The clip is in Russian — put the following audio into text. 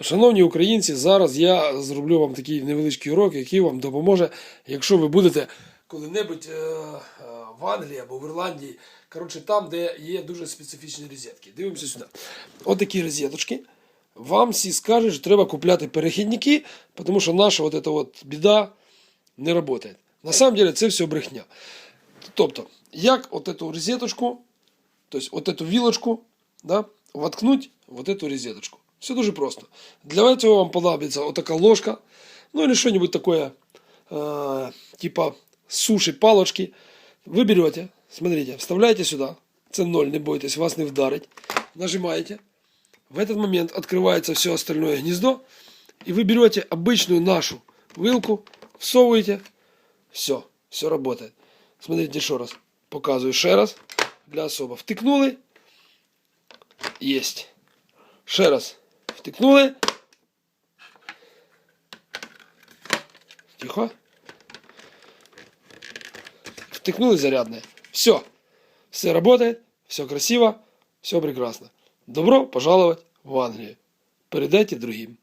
Шановні українці, зараз я зроблю вам такий невеличкий урок, який вам допоможе, якщо ви будете коли-небудь е, е, в Англії або в Ірландії, коротше, там, де є дуже специфічні розетки. Дивимося сюди. От такі розеточки. Вам всі скажуть, що треба купляти перехідники, тому що наша от эта от біда не працює. На самом деле це все брехня. Тобто, як от эту розеточку, то есть вот эту вилочку, да, воткнуть в вот эту розеточку. Все дуже просто. Для этого вам понадобится вот такая ложка, ну или что-нибудь такое, э, типа суши, палочки. Вы берете, смотрите, вставляете сюда, це ноль, не бойтесь, вас не вдарить. Нажимаете. В этот момент открывается все остальное гнездо, и вы берете обычную нашу вилку, всовываете, все, все работает. Смотрите еще раз, показываю еще раз, для особо. Втыкнули, есть. Ще раз. Втикнули. Тихо. Втыкнули зарядное. Все. Все работает, все красиво, все прекрасно. Добро пожаловать в Англию. Передайте другим.